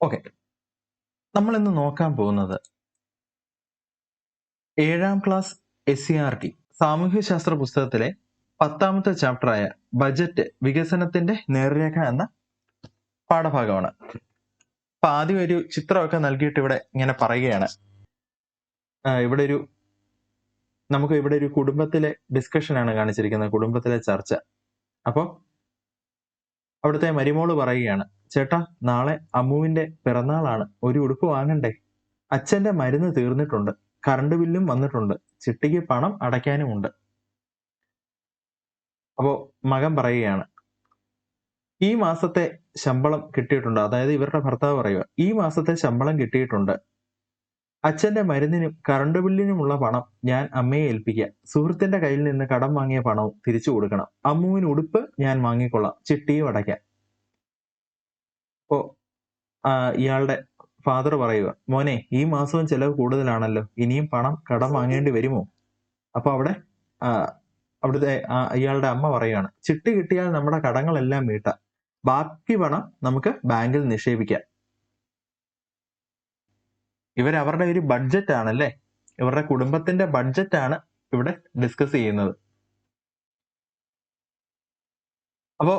Okay നമ്മൾ ഇന്ന് നോക്കാൻ പോകുന്നത് ഏഴാം class S C R T സാമൂഹ്യശാസ്ത്ര പുസ്തകത്തിലെ പത്താമത്തെ ചാപ്റ്ററായ ബജറ്റ് വികസനത്തിന്റെ നേർരേഖ എന്ന പാഠഭാഗമാണ്. അപ്പൊ ആദ്യം ഒരു ചിത്രമൊക്കെ നൽകിയിട്ട് ഇവിടെ ഇങ്ങനെ പറയുകയാണ്. ഇവിടെ ഒരു നമുക്ക് ഇവിടെ ഒരു കുടുംബത്തിലെ ഡിസ്കഷൻ ആണ് കാണിച്ചിരിക്കുന്നത് കുടുംബത്തിലെ ചർച്ച. അപ്പോ അവിടുത്തെ മരിമോൾ പറയുകയാണ് ചേട്ടാ നാളെ അമ്മുവിന്റെ പിറന്നാളാണ്. ഒരു ഉടുപ്പ് വാങ്ങണ്ടേ? അച്ഛന്റെ മരുന്ന് തീർന്നിട്ടുണ്ട്. കറണ്ട് ബില്ലും വന്നിട്ടുണ്ട്. ചിട്ടിക്ക് പണം അടയ്ക്കാനുമുണ്ട്. അപ്പോ മകൻ പറയുകയാണ് ഈ മാസത്തെ ശമ്പളം കിട്ടിയിട്ടുണ്ട്. അതായത് ഇവരുടെ ഭർത്താവ് പറയുക ഈ മാസത്തെ ശമ്പളം കിട്ടിയിട്ടുണ്ട്. അച്ഛന്റെ മരുന്നിനും കറണ്ട് ബില്ലിനുമുള്ള പണം ഞാൻ അമ്മയെ ഏൽപ്പിക്കാം. സുഹൃത്തിന്റെ കയ്യിൽ നിന്ന് കടം വാങ്ങിയ പണവും തിരിച്ചു കൊടുക്കണം. അമ്മുവിന് ഉടുപ്പ് ഞാൻ വാങ്ങിക്കൊള്ളാം. ചിട്ടിയും അടയ്ക്കാം. അപ്പോ ആ, ഇയാളുടെ ഫാദർ പറയുക മോനെ ഈ മാസവും ചിലവ് കൂടുതലാണല്ലോ. ഇനിയും പണം കടം വാങ്ങേണ്ടി വരുമോ? അപ്പൊ അവിടെ അവിടുത്തെ ഇയാളുടെ അമ്മ പറയുകയാണ് ചിട്ടി കിട്ടിയാൽ നമ്മുടെ കടങ്ങളെല്ലാം വീട്ടാം. ബാക്കി പണം നമുക്ക് ബാങ്കിൽ നിക്ഷേപിക്കാം. ഇവരവരുടെ ഒരു ബഡ്ജറ്റ് ആണല്ലേ ഇവരുടെ കുടുംബത്തിന്റെ ബഡ്ജറ്റ് ആണ് ഇവിടെ ഡിസ്കസ് ചെയ്യുന്നത്. അപ്പോ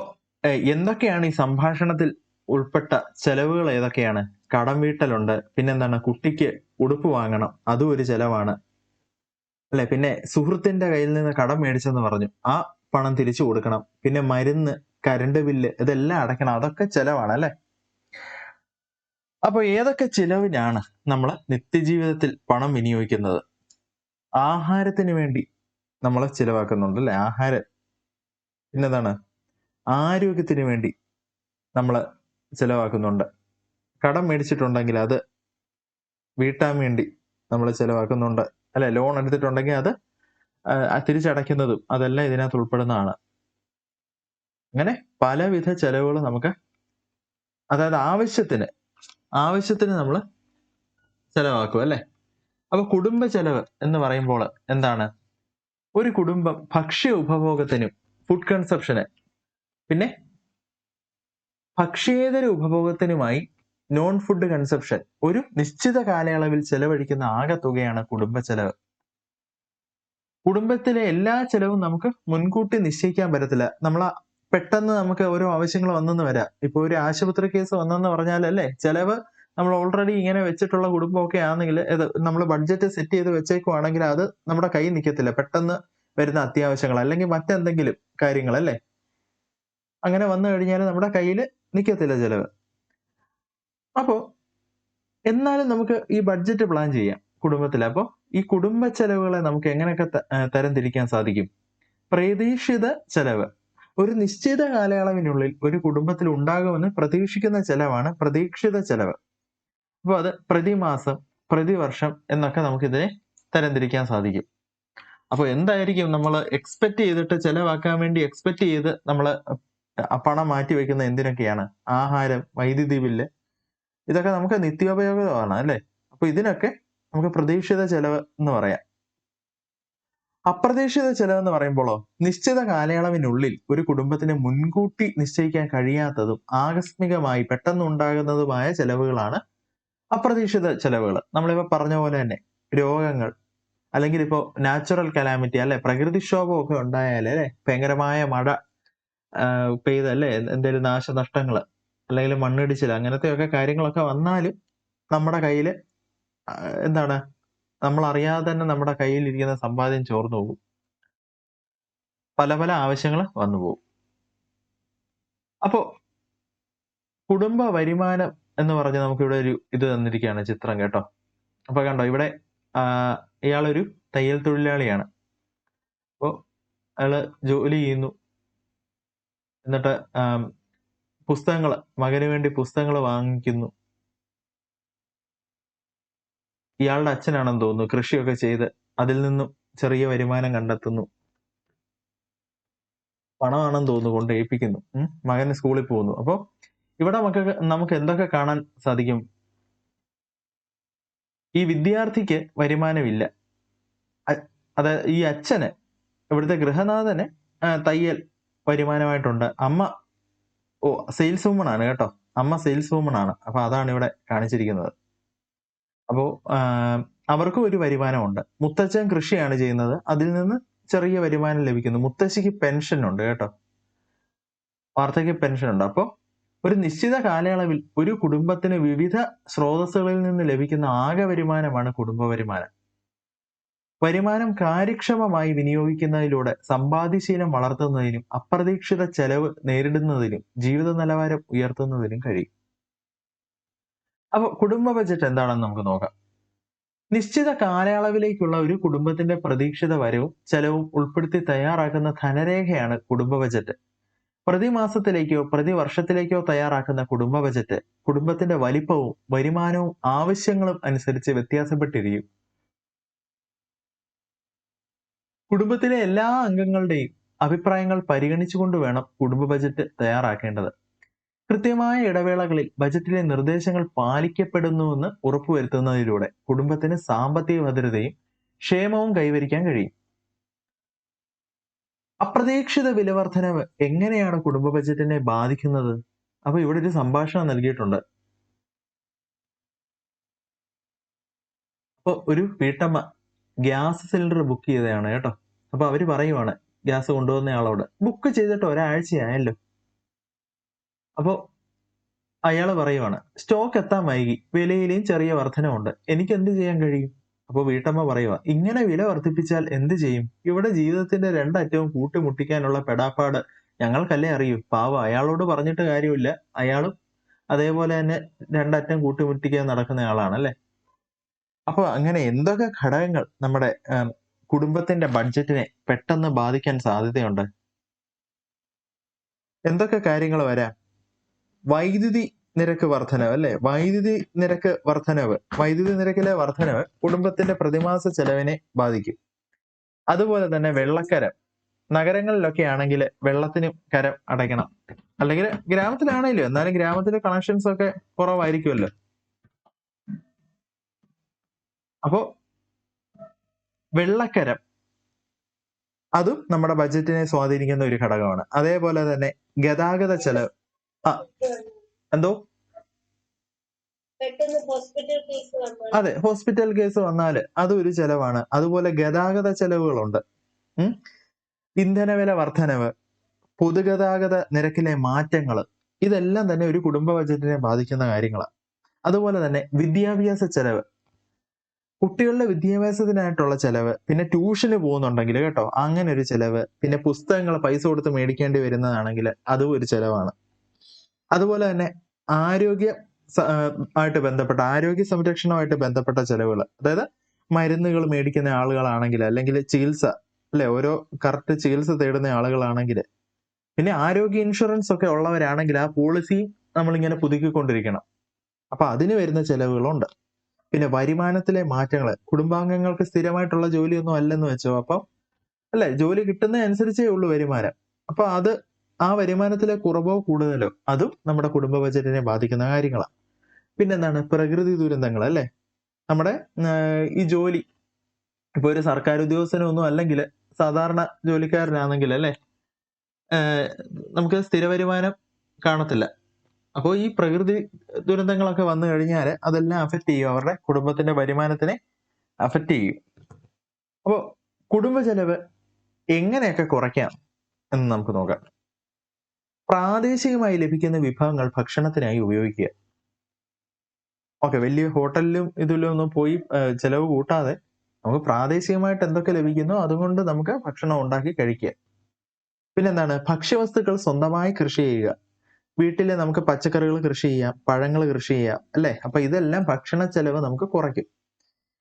എന്തൊക്കെയാണ് ഈ സംഭാഷണത്തിൽ ഉൾപ്പെട്ട ചെലവുകൾ ഏതൊക്കെയാണ്? കടം വീട്ടലുണ്ട് പിന്നെന്താണ്? കുട്ടിക്ക് ഉടുപ്പ് വാങ്ങണം അതും ഒരു ചെലവാണ്. അല്ലെ? പിന്നെ സുഹൃത്തിന്റെ കയ്യിൽ നിന്ന് കടം മേടിച്ചെന്ന് പറഞ്ഞു. ആ പണം തിരിച്ചു കൊടുക്കണം. പിന്നെ മരുന്ന് കരണ്ട് ബില്ല് ഇതെല്ലാം അടയ്ക്കണം. അതൊക്കെ ചെലവാണ് അല്ലെ? അപ്പൊ ഏതൊക്കെ ചിലവിനാണ് നമ്മൾ നിത്യജീവിതത്തിൽ പണം വിനിയോഗിക്കുന്നത്? ആഹാരത്തിന് വേണ്ടി നമ്മൾ ചിലവാക്കുന്നുണ്ട് അല്ലെ? ആഹാരം. പിന്നെന്താണ്? ആരോഗ്യത്തിന് വേണ്ടി നമ്മൾ ചിലവാക്കുന്നുണ്ട്. കടം മേടിച്ചിട്ടുണ്ടെങ്കിൽ അത് വീട്ടാൻ വേണ്ടി നമ്മൾ ചിലവാക്കുന്നുണ്ട്. അല്ലെ ലോൺ എടുത്തിട്ടുണ്ടെങ്കിൽ അത് തിരിച്ചടയ്ക്കുന്നതും അതെല്ലാം ഇതിനകത്ത് ഉൾപ്പെടുന്നതാണ്. അങ്ങനെ പലവിധ ചെലവുകൾ നമുക്ക് അതായത് ആവശ്യത്തിന് ആവശ്യത്തിന് നമ്മൾ ചെലവാക്കും അല്ലേ? അപ്പൊ കുടുംബ ചെലവ് എന്ന് പറയുമ്പോൾ എന്താണ്? ഒരു കുടുംബം ഭക്ഷ്യ ഉപഭോഗത്തിനും ഫുഡ് കൺസപ്ഷന് പിന്നെ ഭക്ഷ്യേതര ഉപഭോഗത്തിനുമായി നോൺ ഫുഡ് കൺസപ്ഷൻ ഒരു നിശ്ചിത കാലയളവിൽ ചെലവഴിക്കുന്ന ആകെ തുകയാണ് കുടുംബ ചെലവ്. കുടുംബത്തിലെ എല്ലാ ചെലവും നമുക്ക് മുൻകൂട്ടി നിശ്ചയിക്കാൻ പറ്റത്തില്ല. നമ്മൾ പെട്ടെന്ന് നമുക്ക് ഓരോ ആവശ്യങ്ങൾ വന്നെന്ന് വരാം. ഇപ്പൊ ഒരു ആശുപത്രി കേസ് വന്നെന്ന് പറഞ്ഞാലല്ലേ ചെലവ് നമ്മൾ ഓൾറെഡി ഇങ്ങനെ വെച്ചിട്ടുള്ള കുടുംബമൊക്കെ ആണെങ്കിൽ നമ്മൾ ബഡ്ജറ്റ് സെറ്റ് ചെയ്ത് വെച്ചേക്കുവാണെങ്കിൽ അത് നമ്മുടെ കൈ നിൽക്കത്തില്ല. പെട്ടെന്ന് വരുന്ന അത്യാവശ്യങ്ങൾ അല്ലെങ്കിൽ മറ്റെന്തെങ്കിലും കാര്യങ്ങൾ അല്ലേ അങ്ങനെ വന്നു കഴിഞ്ഞാൽ നമ്മുടെ കയ്യിൽ നിൽക്കത്തില്ല ചിലവ്. അപ്പോൾ എന്നാലും നമുക്ക് ഈ ബഡ്ജറ്റ് പ്ലാൻ ചെയ്യാം കുടുംബത്തിൽ അപ്പോൾ ഈ കുടുംബ ചെലവുകളെ നമുക്ക് എങ്ങനെയൊക്കെ തരംതിരിക്കാൻ സാധിക്കും? പ്രതീക്ഷിത ചെലവ്. ഒരു നിശ്ചിത കാലയളവിനുള്ളിൽ ഒരു കുടുംബത്തിൽ ഉണ്ടാകുമെന്ന് പ്രതീക്ഷിക്കുന്ന ചെലവാണ് പ്രതീക്ഷിത ചെലവ്. അപ്പോൾ അത് പ്രതിമാസം പ്രതിവർഷം എന്നൊക്കെ നമുക്കിതിനെ തരംതിരിക്കാൻ സാധിക്കും. അപ്പോൾ എന്തായിരിക്കും നമ്മൾ എക്സ്പെക്ട് ചെയ്തിട്ട് ചെലവാക്കാൻ വേണ്ടി എക്സ്പെക്ട് ചെയ്ത് നമ്മൾ പണം മാറ്റി വെക്കുന്ന എന്തിനൊക്കെയാണ്? ആഹാരം വൈദ്യുതി ബില്ല് ഇതൊക്കെ നമുക്ക് നിത്യോപയോഗമാണ് അല്ലേ? അപ്പൊ ഇതിനൊക്കെ നമുക്ക് പ്രതീക്ഷിത ചെലവ് എന്ന് പറയാം. അപ്രതീക്ഷിത ചെലവ് എന്ന് പറയുമ്പോഴോ നിശ്ചിത കാലയളവിനുള്ളിൽ ഒരു കുടുംബത്തിന് മുൻകൂട്ടി നിശ്ചയിക്കാൻ കഴിയാത്തതും ആകസ്മികമായി പെട്ടെന്ന് ഉണ്ടാകുന്നതുമായ ചെലവുകളാണ് അപ്രതീക്ഷിത ചെലവുകൾ നമ്മളിപ്പോ പറഞ്ഞ പോലെ തന്നെ രോഗങ്ങൾ അല്ലെങ്കിൽ ഇപ്പോ നാച്ചുറൽ കലാമിറ്റി അല്ലെ? പ്രകൃതിക്ഷോഭം ഒക്കെ ഉണ്ടായാലേ അല്ലെ? ഭയങ്കരമായ മഴ ആഹ് പെയ്തല്ലേ എന്തെങ്കിലും നാശനഷ്ടങ്ങൾ അല്ലെങ്കിൽ മണ്ണിടിച്ചിൽ അങ്ങനത്തെയൊക്കെ കാര്യങ്ങളൊക്കെ വന്നാലും നമ്മുടെ കയ്യിൽ എന്താണ്? നമ്മൾ അറിയാതെ തന്നെ നമ്മുടെ കയ്യിൽ ഇരിക്കുന്ന സമ്പാദ്യം ചോർന്നു പോകും. പല പല ആവശ്യങ്ങൾ വന്നു പോകും. അപ്പോ കുടുംബ വരുമാനം എന്ന് പറഞ്ഞ് നമുക്കിവിടെ ഒരു ഇത് തന്നിരിക്കുകയാണ് ചിത്രം കേട്ടോ. അപ്പൊ കണ്ടോ ഇവിടെ ഇയാളൊരു തയ്യൽ തൊഴിലാളിയാണ്. അപ്പോൾ അയാൾ ജോലി ചെയ്യുന്നു. എന്നിട്ട് പുസ്തകങ്ങൾ മകന് വേണ്ടി പുസ്തകങ്ങൾ വാങ്ങിക്കുന്നു. ഇയാളുടെ അച്ഛനാണെന്ന് തോന്നുന്നു. കൃഷിയൊക്കെ ചെയ്ത് അതിൽ നിന്നും ചെറിയ വരുമാനം കണ്ടെത്തുന്നു. പണമാണെന്ന് തോന്നുന്നു കൊണ്ട് ഏൽപ്പിക്കുന്നു. മകന് സ്കൂളിൽ പോകുന്നു. അപ്പോൾ ഇവിടെ നമുക്ക് നമുക്ക് എന്തൊക്കെ കാണാൻ സാധിക്കും? ഈ വിദ്യാർത്ഥിക്ക് വരുമാനമില്ല. അതായത് ഈ അച്ഛന് ഇവിടുത്തെ ഗൃഹനാഥന് തയ്യൽ വരുമാനമായിട്ടുണ്ട്. അമ്മ ഓ സെയിൽസ് വുമൺ ആണ് കേട്ടോ. അമ്മ സെയിൽസ് വുമൺ ആണ്. അപ്പൊ അതാണ് ഇവിടെ കാണിച്ചിരിക്കുന്നത്. അപ്പോ ആഹ് അവർക്കും ഒരു വരുമാനമുണ്ട്. മുത്തച്ഛൻ കൃഷിയാണ് ചെയ്യുന്നത്. അതിൽ നിന്ന് ചെറിയ വരുമാനം ലഭിക്കുന്നു. മുത്തശ്ശിക്ക് പെൻഷൻ ഉണ്ട് കേട്ടോ. വാർദ്ധക്യ പെൻഷൻ ഉണ്ട്. അപ്പോൾ ഒരു നിശ്ചിത കാലയളവിൽ ഒരു കുടുംബത്തിന് വിവിധ സ്രോതസ്സുകളിൽ നിന്ന് ലഭിക്കുന്ന ആകെ വരുമാനമാണ് കുടുംബ വരുമാനം. വരുമാനം കാര്യക്ഷമമായി വിനിയോഗിക്കുന്നതിലൂടെ സമ്പാദ്യശീലം വളർത്തുന്നതിനും അപ്രതീക്ഷിത ചെലവ് നേരിടുന്നതിനും ജീവിത നിലവാരം ഉയർത്തുന്നതിനും കഴിയും. അപ്പൊ കുടുംബ ബജറ്റ് എന്താണെന്ന് നമുക്ക് നോക്കാം. നിശ്ചിത കാലയളവിലേക്കുള്ള ഒരു കുടുംബത്തിന്റെ പ്രതീക്ഷിത വരവും ചെലവും ഉൾപ്പെടുത്തി തയ്യാറാക്കുന്ന ധനരേഖയാണ് കുടുംബ ബജറ്റ് പ്രതിമാസത്തിലേക്കോ പ്രതിവർഷത്തിലേക്കോ തയ്യാറാക്കുന്ന കുടുംബ ബജറ്റ് കുടുംബത്തിന്റെ വലിപ്പവും വരുമാനവും ആവശ്യങ്ങളും അനുസരിച്ച് വ്യത്യാസപ്പെട്ടിരിക്കും. കുടുംബത്തിലെ എല്ലാ അംഗങ്ങളുടെയും അഭിപ്രായങ്ങൾ പരിഗണിച്ചുകൊണ്ട് വേണം കുടുംബ ബജറ്റ് തയ്യാറാക്കേണ്ടത്. കൃത്യമായ ഇടവേളകളിൽ ബജറ്റിലെ നിർദ്ദേശങ്ങൾ പാലിക്കപ്പെടുന്നുവെന്ന് ഉറപ്പുവരുത്തുന്നതിലൂടെ കുടുംബത്തിന് സാമ്പത്തിക ഭദ്രതയും ക്ഷേമവും കൈവരിക്കാൻ കഴിയും. അപ്രതീക്ഷിത വിലവർധനവ് എങ്ങനെയാണ് കുടുംബ ബജറ്റിനെ ബാധിക്കുന്നത്? അപ്പൊ ഇവിടെ ഒരു സംഭാഷണം നൽകിയിട്ടുണ്ട്. അപ്പൊ ഒരു വീട്ടമ്മ ഗ്യാസ് സിലിണ്ടർ ബുക്ക് ചെയ്തതാണ് കേട്ടോ. അപ്പൊ അവർ പറയുവാണ് ഗ്യാസ് കൊണ്ടുവന്ന ആളോട് ബുക്ക് ചെയ്തിട്ട് ഒരാഴ്ചയായല്ലോ. അപ്പോ അയാൾ പറയുവാണ് സ്റ്റോക്ക് എത്താൻ വൈകി വിലയിലെയും ചെറിയ വർധനമുണ്ട് എനിക്ക് എന്ത് ചെയ്യാൻ കഴിയും? അപ്പോൾ വീട്ടമ്മ പറയുക ഇങ്ങനെ വില വർദ്ധിപ്പിച്ചാൽ എന്ത് ചെയ്യും? ഇവിടെ ജീവിതത്തിന്റെ രണ്ടറ്റവും കൂട്ടിമുട്ടിക്കാനുള്ള പെടാപ്പാട് ഞങ്ങൾക്കല്ലേ അറിയൂ? പാവ അയാളോട് പറഞ്ഞിട്ട് കാര്യമില്ല. അയാളും അതേപോലെ തന്നെ രണ്ടറ്റം കൂട്ടിമുട്ടിക്കാൻ നടക്കുന്ന ആളാണ് അല്ലെ അപ്പൊ അങ്ങനെ എന്തൊക്കെ ഘടകങ്ങൾ നമ്മുടെ കുടുംബത്തിന്റെ ബഡ്ജറ്റിനെ പെട്ടെന്ന് ബാധിക്കാൻ സാധ്യതയുണ്ട്? എന്തൊക്കെ കാര്യങ്ങൾ വരാം? വൈദ്യുതി നിരക്ക് വർധനവ് അല്ലെ? വൈദ്യുതി നിരക്ക് വർധനവ് വൈദ്യുതി നിരക്കിലെ വർധനവ് കുടുംബത്തിന്റെ പ്രതിമാസ ചെലവിനെ ബാധിക്കും. അതുപോലെ തന്നെ വെള്ളക്കരം. നഗരങ്ങളിലൊക്കെ ആണെങ്കിൽ വെള്ളത്തിനും കരം അടയ്ക്കണം. അല്ലെങ്കിൽ ഗ്രാമത്തിലാണെങ്കിലും എന്നാലും ഗ്രാമത്തിലെ കണക്ഷൻസ് ഒക്കെ കുറവായിരിക്കുമല്ലോ. അപ്പോ വെള്ളക്കരം. അതും നമ്മുടെ ബജറ്റിനെ സ്വാധീനിക്കുന്ന ഒരു ഘടകമാണ്. അതേപോലെ തന്നെ ഗതാഗത ചെലവ്. ആ എന്തോ? അതെ ഹോസ്പിറ്റൽ കേസ് വന്നാൽ അതും ഒരു ചെലവാണ്. അതുപോലെ ഗതാഗത ചെലവുകളുണ്ട്. ഇന്ധനവില വർധനവ് പൊതുഗതാഗത നിരക്കിലെ മാറ്റങ്ങൾ ഇതെല്ലാം തന്നെ ഒരു കുടുംബ ബജറ്റിനെ ബാധിക്കുന്ന കാര്യങ്ങളാണ് അതുപോലെ തന്നെ വിദ്യാഭ്യാസ ചെലവ്. കുട്ടികളുടെ വിദ്യാഭ്യാസത്തിനായിട്ടുള്ള ചെലവ് പിന്നെ ട്യൂഷന് പോകുന്നുണ്ടെങ്കിൽ കേട്ടോ അങ്ങനെ ഒരു ചെലവ് പിന്നെ പുസ്തകങ്ങൾ പൈസ കൊടുത്ത് മേടിക്കേണ്ടി വരുന്നതാണെങ്കിൽ അതും ഒരു ചെലവാണ്. അതുപോലെ തന്നെ ആരോഗ്യ ആയിട്ട് ബന്ധപ്പെട്ട ആരോഗ്യ സംരക്ഷണമായിട്ട് ബന്ധപ്പെട്ട ചെലവുകൾ അതായത് മരുന്നുകൾ മേടിക്കുന്ന ആളുകളാണെങ്കിൽ അല്ലെങ്കിൽ ചികിത്സ അല്ലെ? ഓരോ കറക്റ്റ് ചികിത്സ തേടുന്ന ആളുകളാണെങ്കിൽ പിന്നെ ആരോഗ്യ ഇൻഷുറൻസ് ഒക്കെ ഉള്ളവരാണെങ്കിൽ ആ പോളിസി നമ്മളിങ്ങനെ പുതുക്കിക്കൊണ്ടിരിക്കണം. അപ്പൊ അതിന് വരുന്ന ചെലവുകളുണ്ട്. പിന്നെ വരുമാനത്തിലെ മാറ്റങ്ങൾ കുടുംബാംഗങ്ങൾക്ക് സ്ഥിരമായിട്ടുള്ള ജോലിയൊന്നും അല്ലെന്ന് വെച്ചോ. അപ്പം അല്ലെ ജോലി കിട്ടുന്നതനുസരിച്ചേ ഉള്ളൂ വരുമാനം. അപ്പൊ അത് ആ വരുമാനത്തിലെ കുറവോ കൂടുതലോ അതും നമ്മുടെ കുടുംബ ബജറ്റിനെ ബാധിക്കുന്ന കാര്യങ്ങളാണ് പിന്നെന്താണ്? പ്രകൃതി ദുരന്തങ്ങൾ അല്ലെ? നമ്മുടെ ഈ ജോലി. ഇപ്പൊ ഒരു സർക്കാർ ഉദ്യോഗസ്ഥനൊന്നും അല്ലെങ്കിൽ സാധാരണ ജോലിക്കാരനാണെങ്കിൽ അല്ലെ? നമുക്ക് സ്ഥിര വരുമാനം കാണത്തില്ല. അപ്പോൾ ഈ പ്രകൃതി ദുരന്തങ്ങളൊക്കെ വന്നു കഴിഞ്ഞാൽ അതെല്ലാം അഫക്റ്റ് ചെയ്യും. അവരുടെ കുടുംബത്തിന്റെ വരുമാനത്തിനെ അഫക്റ്റ് ചെയ്യും. അപ്പോൾ കുടുംബ ചെലവ് എങ്ങനെയൊക്കെ കുറയ്ക്കാം എന്ന് നമുക്ക് നോക്കാം. പ്രാദേശികമായി ലഭിക്കുന്ന വിഭവങ്ങൾ ഭക്ഷണത്തിനായി ഉപയോഗിക്കുക. ഓക്കെ വലിയ ഹോട്ടലിലും ഇതിലും ഒന്നും പോയി ചിലവ് കൂട്ടാതെ നമുക്ക് പ്രാദേശികമായിട്ട് എന്തൊക്കെ ലഭിക്കുന്നോ അതുകൊണ്ട് നമുക്ക് ഭക്ഷണം ഉണ്ടാക്കി കഴിക്കുക. പിന്നെന്താണ്? ഭക്ഷ്യവസ്തുക്കൾ സ്വന്തമായി കൃഷി ചെയ്യുക. വീട്ടിൽ നമുക്ക് പച്ചക്കറികൾ കൃഷി ചെയ്യാം പഴങ്ങൾ കൃഷി ചെയ്യാം അല്ലേ? അപ്പൊ ഇതെല്ലാം ഭക്ഷണ ചെലവ് നമുക്ക് കുറയ്ക്കും.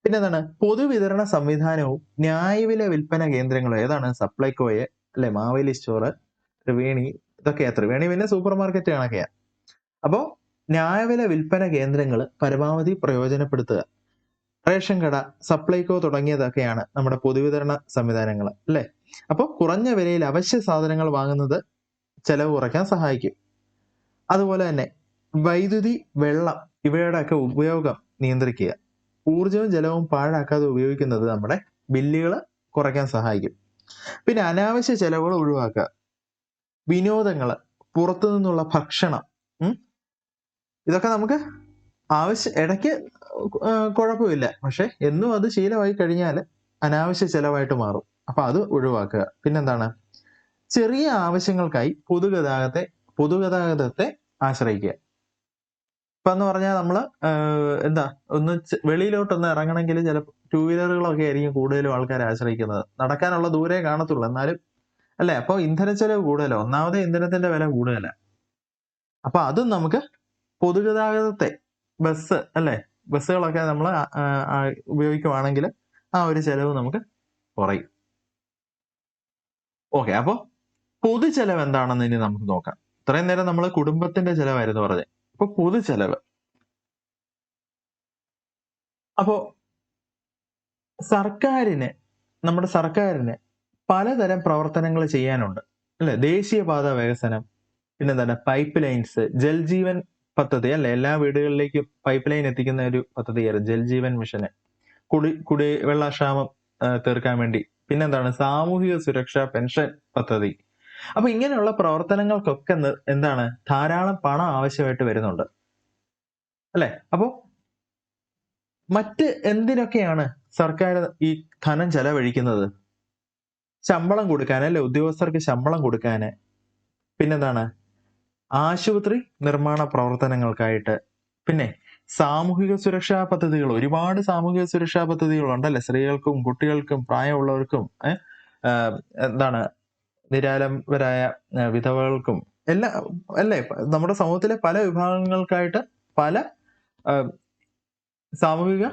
പിന്നെ എന്താണ്? പൊതുവിതരണ സംവിധാനവും ന്യായവില വിൽപ്പന കേന്ദ്രങ്ങളും. ഏതാണ്? സപ്ലൈകോയെ അല്ലെ? മാവേലി സ്റ്റോറ് ത്രിവേണി ഇതൊക്കെയാ ത്രിവേണി പിന്നെ സൂപ്പർ മാർക്കറ്റ് കണക്കെയാ. അപ്പോ ന്യായവില വിൽപ്പന കേന്ദ്രങ്ങൾ പരമാവധി പ്രയോജനപ്പെടുത്തുക. റേഷൻ കട സപ്ലൈകോ തുടങ്ങിയതൊക്കെയാണ് നമ്മുടെ പൊതുവിതരണ സംവിധാനങ്ങൾ അല്ലെ? അപ്പോൾ കുറഞ്ഞ വിലയിൽ അവശ്യ സാധനങ്ങൾ വാങ്ങുന്നത് ചെലവ് കുറയ്ക്കാൻ സഹായിക്കും. അതുപോലെ തന്നെ വൈദ്യുതി വെള്ളം ഇവയുടെ ഒക്കെ ഉപയോഗം നിയന്ത്രിക്കുക. ഊർജവും ജലവും പാഴാക്കാതെ ഉപയോഗിക്കുന്നത് നമ്മുടെ ബില്ലുകൾ കുറയ്ക്കാൻ സഹായിക്കും. പിന്നെ അനാവശ്യ ചെലവുകൾ ഒഴിവാക്കുക. വിനോദങ്ങൾ പുറത്തു നിന്നുള്ള ഭക്ഷണം ഇതൊക്കെ നമുക്ക് ആവശ്യ ഇടയ്ക്ക് കുഴപ്പമില്ല. പക്ഷെ എന്നും അത് ശീലമായി കഴിഞ്ഞാൽ അനാവശ്യ ചെലവായിട്ട് മാറും. അപ്പൊ അത് ഒഴിവാക്കുക. പിന്നെന്താണ്? ചെറിയ ആവശ്യങ്ങൾക്കായി പൊതുഗതാഗത്തെ പൊതുഗതാഗതത്തെ ആശ്രയിക്കുക. ഇപ്പൊ എന്ന് പറഞ്ഞാൽ നമ്മൾ എന്താ ഒന്ന് വെളിയിലോട്ടൊന്ന് ഇറങ്ങണമെങ്കിൽ ചില ടൂ വീലറുകളൊക്കെ ആയിരിക്കും കൂടുതലും ആൾക്കാർ ആശ്രയിക്കുന്നത്. നടക്കാനുള്ള ദൂരേ കാണത്തുള്ളൂ. എന്നാലും അല്ലെ? അപ്പൊ ഇന്ധനച്ചെലവ് കൂടുതലോ. ഒന്നാമത് ഇന്ധനത്തിന്റെ വില കൂടുതല. അപ്പോൾ അതും നമുക്ക് പൊതുഗതാഗതത്തെ ബസ് അല്ലേ? ബസ്സുകളൊക്കെ നമ്മൾ ഉപയോഗിക്കുവാണെങ്കിൽ ആ ഒരു ചെലവ് നമുക്ക് കുറയും. ഓക്കെ. അപ്പോൾ പൊതു ചെലവ് എന്താണെന്ന് ഇനി നമുക്ക് നോക്കാം. ഇത്രയും നേരം നമ്മൾ കുടുംബത്തിന്റെ ചെലവായിരുന്നു പറഞ്ഞത് ഇപ്പൊ പൊതു ചെലവ്. അപ്പോ സർക്കാരിന് നമ്മുടെ സർക്കാരിന് പലതരം പ്രവർത്തനങ്ങൾ ചെയ്യാനുണ്ട്. അല്ലെ? ദേശീയപാത വികസനം പിന്നെന്താണ് പൈപ്പ് ലൈൻസ് ജൽജീവൻ പദ്ധതി അല്ലെ? എല്ലാ വീടുകളിലേക്കും പൈപ്പ് ലൈൻ എത്തിക്കുന്ന ഒരു പദ്ധതിയായിരുന്നു ജൽജീവൻ മിഷന് കുടി കുടി വെള്ളക്ഷാമം ആ, തീർക്കാൻ വേണ്ടി. പിന്നെന്താണ് സാമൂഹിക സുരക്ഷാ പെൻഷൻ പദ്ധതി. അപ്പൊ ഇങ്ങനെയുള്ള പ്രവർത്തനങ്ങൾക്കൊക്കെ എന്താണ്? ധാരാളം പണം ആവശ്യമായിട്ട് വരുന്നുണ്ട്. അല്ലെ? അപ്പോ മറ്റ് എന്തിനൊക്കെയാണ് സർക്കാർ ഈ ധനം ചെലവഴിക്കുന്നത്? ശമ്പളം കൊടുക്കാൻ അല്ലെ? ഉദ്യോഗസ്ഥർക്ക് ശമ്പളം കൊടുക്കാന് പിന്നെന്താണ്? ആശുപത്രി നിർമ്മാണ പ്രവർത്തനങ്ങൾക്കായിട്ട്. പിന്നെ സാമൂഹിക സുരക്ഷാ പദ്ധതികൾ. ഒരുപാട് സാമൂഹിക സുരക്ഷാ പദ്ധതികളുണ്ടല്ലേ സ്ത്രീകൾക്കും കുട്ടികൾക്കും പ്രായമുള്ളവർക്കും എന്താണ്? നിരാലംബരായ വിധവകൾക്കും എല്ലാ അല്ലേ നമ്മുടെ സമൂഹത്തിലെ പല വിഭാഗങ്ങൾക്കായിട്ട് പല സാമൂഹിക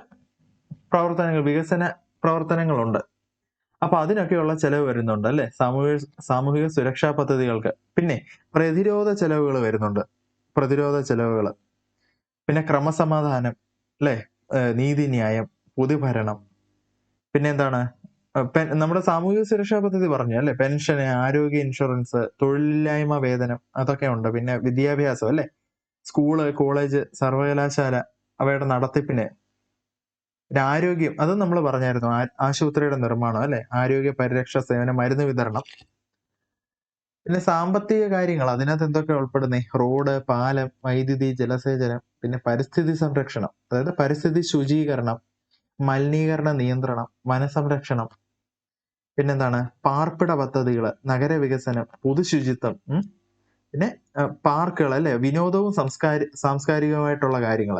പ്രവർത്തനങ്ങൾ വികസന പ്രവർത്തനങ്ങളുണ്ട്. അപ്പൊ അതിനൊക്കെയുള്ള ചെലവ് വരുന്നുണ്ട് അല്ലെ? സാമൂഹിക സാമൂഹിക സുരക്ഷാ പദ്ധതികൾക്ക്. പിന്നെ പ്രതിരോധ ചെലവുകൾ വരുന്നുണ്ട് പ്രതിരോധ ചെലവുകൾ. പിന്നെ ക്രമസമാധാനം അല്ലെ? നീതിന്യായം പൊതുഭരണം. പിന്നെ എന്താണ്? ഏഹ് പെ- നമ്മുടെ സാമൂഹിക സുരക്ഷാ പദ്ധതി പറഞ്ഞു അല്ലെ? പെൻഷന് ആരോഗ്യ ഇൻഷുറൻസ് തൊഴിലില്ലായ്മ വേതനം അതൊക്കെ ഉണ്ട്. പിന്നെ വിദ്യാഭ്യാസം അല്ലെ? സ്കൂൾ കോളേജ് സർവകലാശാല അവയുടെ നടത്തിപ്പിന്. പിന്നെ ആരോഗ്യം അതും നമ്മൾ പറഞ്ഞായിരുന്നു. ആശുപത്രിയുടെ നിർമ്മാണം അല്ലെ? ആരോഗ്യ പരിരക്ഷ സേവന മരുന്ന് വിതരണം. പിന്നെ സാമ്പത്തിക കാര്യങ്ങൾ അതിനകത്ത് എന്തൊക്കെ ഉൾപ്പെടുന്നേ? റോഡ് പാലം വൈദ്യുതി ജലസേചനം പിന്നെ പരിസ്ഥിതി സംരക്ഷണം. അതായത് പരിസ്ഥിതി ശുചീകരണം മലിനീകരണ നിയന്ത്രണം വനസംരക്ഷണം പിന്നെന്താണ്? പാർപ്പിട പദ്ധതികൾ നഗരവികസനം പൊതുശുചിത്വം. പിന്നെ പാർക്കുകൾ അല്ലെ? വിനോദവും സംസ്കാരി സാംസ്കാരികമായിട്ടുള്ള കാര്യങ്ങൾ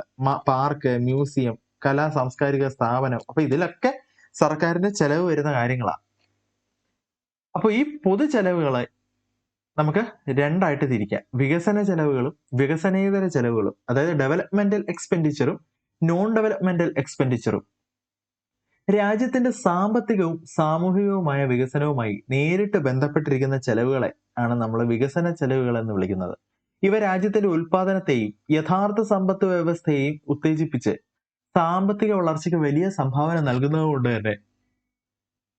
പാർക്ക് മ്യൂസിയം കലാ സാംസ്കാരിക സ്ഥാപനം. അപ്പൊ ഇതിലൊക്കെ സർക്കാരിന്റെ ചെലവ് വരുന്ന കാര്യങ്ങളാണ് അപ്പൊ ഈ പൊതു ചെലവുകളെ നമുക്ക് രണ്ടായിട്ട് തിരിക്കാം. വികസന ചെലവുകളും വികസനേതര ചെലവുകളും അതായത് ഡെവലപ്മെന്റൽ എക്സ്പെൻഡിച്ചറും നോൺ ഡെവലപ്മെന്റൽ എക്സ്പെൻഡിച്ചറും രാജ്യത്തിന്റെ സാമ്പത്തികവും സാമൂഹികവുമായ വികസനവുമായി നേരിട്ട് ബന്ധപ്പെട്ടിരിക്കുന്ന ചെലവുകളെ ആണ് നമ്മൾ വികസന ചെലവുകൾ എന്ന് വിളിക്കുന്നത്. ഇവ രാജ്യത്തിന്റെ ഉൽപാദനത്തെയും യഥാർത്ഥ സമ്പത്ത് വ്യവസ്ഥയെയും ഉത്തേജിപ്പിച്ച് സാമ്പത്തിക വളർച്ചയ്ക്ക് വലിയ സംഭാവന നൽകുന്നതുകൊണ്ട് തന്നെ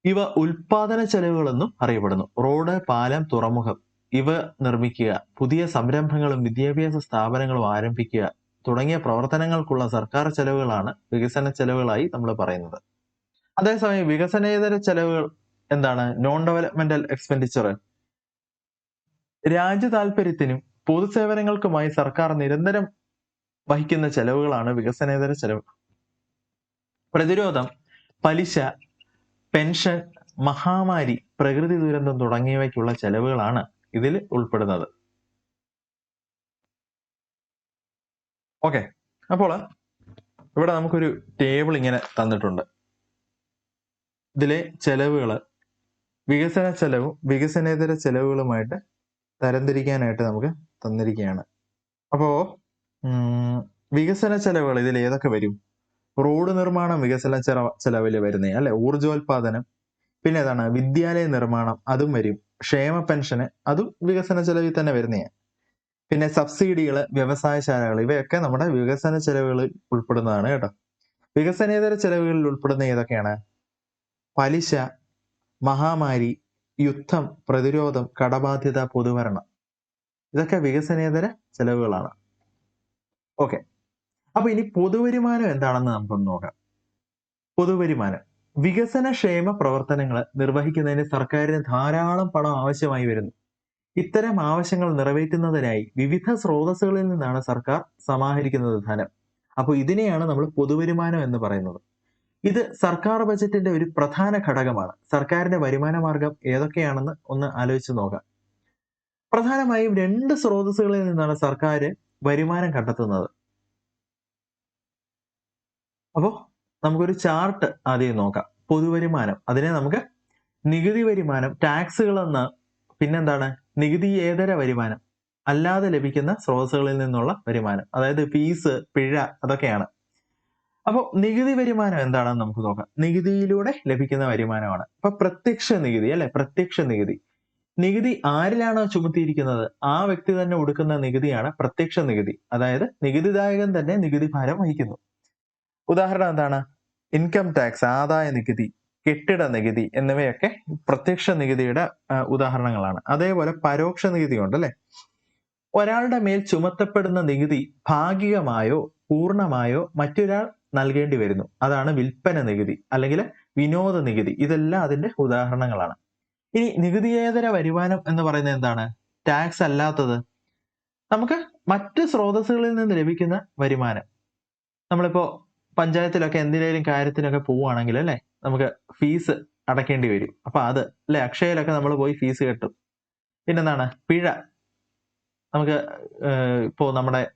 ഇവ ഉൽപാദന ചെലവുകളെന്നും അറിയപ്പെടുന്നു. റോഡ് പാലം തുറമുഖം ഇവ നിർമ്മിക്കുക പുതിയ സംരംഭങ്ങളും വിദ്യാഭ്യാസ സ്ഥാപനങ്ങളും ആരംഭിക്കുക തുടങ്ങിയ പ്രവർത്തനങ്ങൾക്കുള്ള സർക്കാർ ചെലവുകളാണ് വികസന ചെലവുകളായി നമ്മൾ പറയുന്നത്. അതേസമയം വികസനേതര ചെലവുകൾ എന്താണ്? നോൺ ഡെവലപ്മെന്റൽ എക്സ്പെൻഡിച്ചർ രാജ്യ താല്പര്യത്തിനും പൊതുസേവനങ്ങൾക്കുമായി സർക്കാർ നിരന്തരം വഹിക്കുന്ന ചെലവുകളാണ് വികസനേതര ചെലവ്. പ്രതിരോധം പലിശ പെൻഷൻ മഹാമാരി പ്രകൃതി ദുരന്തം തുടങ്ങിയവയ്ക്കുള്ള ചെലവുകളാണ് ഇതിൽ ഉൾപ്പെടുന്നത്. ഓക്കെ. അപ്പോൾ ഇവിടെ നമുക്കൊരു ടേബിൾ ഇങ്ങനെ തന്നിട്ടുണ്ട്. ഇതിലെ ചെലവുകൾ വികസന ചെലവും വികസനേതര ചെലവുകളുമായിട്ട് തരംതിരിക്കാനായിട്ട് നമുക്ക് തന്നിരിക്കുകയാണ് അപ്പോൾ വികസന ചെലവുകൾ ഇതിൽ ഏതൊക്കെ വരും? റോഡ് നിർമ്മാണം വികസന ചെലവ ചെലവിൽ വരുന്നേ അല്ലെ? ഊർജോൽപാദനം പിന്നെ ഏതാണ്? വിദ്യാലയ നിർമ്മാണം അതും വരും. ക്ഷേമ പെൻഷന് അതും വികസന ചെലവിൽ തന്നെ വരുന്നതാണ് പിന്നെ സബ്സിഡികൾ വ്യവസായശാലകൾ ഇവയൊക്കെ നമ്മുടെ വികസന ചെലവുകളിൽ ഉൾപ്പെടുന്നതാണ് കേട്ടോ. വികസനേതര ചെലവുകളിൽ ഉൾപ്പെടുന്ന ഏതൊക്കെയാണ്? പലിശ മഹാമാരി യുദ്ധം പ്രതിരോധം കടബാധ്യത പൊതുഭരണം. ഇതൊക്കെ വികസനേതര ചെലവുകളാണ്. ഓക്കെ. അപ്പൊ ഇനി പൊതുവരുമാനം എന്താണെന്ന് നമുക്കൊന്ന് നോക്കാം. പൊതുവരുമാനം. വികസന ക്ഷേമ പ്രവർത്തനങ്ങൾ നിർവഹിക്കുന്നതിന് സർക്കാരിന് ധാരാളം പണം ആവശ്യമായി വരുന്നു. ഇത്തരം ആവശ്യങ്ങൾ നിറവേറ്റുന്നതിനായി വിവിധ സ്രോതസ്സുകളിൽ നിന്നാണ് സർക്കാർ സമാഹരിക്കുന്നത് ധനം. അപ്പോൾ ഇതിനെയാണ് നമ്മൾ പൊതുവരുമാനം എന്ന് പറയുന്നത്. ഇത് സർക്കാർ ബജറ്റിന്റെ ഒരു പ്രധാന ഘടകമാണ്. സർക്കാരിന്റെ വരുമാന മാർഗം ഏതൊക്കെയാണെന്ന് ഒന്ന് ആലോചിച്ച് നോക്കാം. പ്രധാനമായും രണ്ട് സ്രോതസ്സുകളിൽ നിന്നാണ് സർക്കാർ വരുമാനം കണ്ടെത്തുന്നത്. അപ്പോൾ നമുക്കൊരു ചാർട്ട് ആദ്യം നോക്കാം. പൊതുവരുമാനം. അതിനെ നമുക്ക് നികുതി വരുമാനം ടാക്സുകൾ എന്ന് പിന്നെന്താണ്? നികുതിയേതര വരുമാനം? അല്ലാതെ ലഭിക്കുന്ന സ്രോതസ്സുകളിൽ നിന്നുള്ള വരുമാനം. അതായത് ഫീസ് പിഴ അതൊക്കെയാണ്. അപ്പോൾ നികുതി വരുമാനം എന്താണെന്ന് നമുക്ക് നോക്കാം. നികുതിയിലൂടെ ലഭിക്കുന്ന വരുമാനമാണ്. അപ്പൊ പ്രത്യക്ഷ നികുതി അല്ലെ? പ്രത്യക്ഷ നികുതി. നികുതി ആരിലാണോ ചുമത്തിയിരിക്കുന്നത്? ആ വ്യക്തി തന്നെ ഒടുക്കുന്ന നികുതിയാണ് പ്രത്യക്ഷ നികുതി. അതായത് നികുതിദായകൻ തന്നെ നികുതി ഭാരം വഹിക്കുന്നു. ഉദാഹരണം എന്താണ്? ഇൻകം ടാക്സ് ആദായ നികുതി കെട്ടിട നികുതി എന്നിവയൊക്കെ പ്രത്യക്ഷ നികുതിയുടെ ഉദാഹരണങ്ങളാണ്. അതേപോലെ പരോക്ഷ നികുതി ഉണ്ട് അല്ലെ? ഒരാളുടെ മേൽ ചുമത്തപ്പെടുന്ന നികുതി ഭാഗികമായോ പൂർണമായോ മറ്റൊരാൾ നൽകേണ്ടി വരുന്നു. അതാണ് വിൽപ്പന നികുതി അല്ലെങ്കിൽ വിനോദ നികുതി. ഇതെല്ലാം അതിന്റെ ഉദാഹരണങ്ങളാണ്. ഇനി നികുതിയേതര വരുമാനം എന്ന് പറയുന്നത് എന്താണ്? ടാക്സ് അല്ലാത്തത്. നമുക്ക് മറ്റ് സ്രോതസ്സുകളിൽ നിന്ന് ലഭിക്കുന്ന വരുമാനം. നമ്മളിപ്പോ പഞ്ചായത്തിലൊക്കെ എന്തിനേലും കാര്യത്തിനൊക്കെ പോവുകയാണെങ്കിൽ അല്ലെ? നമുക്ക് ഫീസ് അടയ്ക്കേണ്ടി വരും. അപ്പൊ അത് അല്ലെ? അക്ഷയയിലൊക്കെ നമ്മൾ പോയി ഫീസ് കെട്ടും. പിന്നെന്താണ്? പിഴ. നമുക്ക് ഇപ്പോ നമ്മുടെ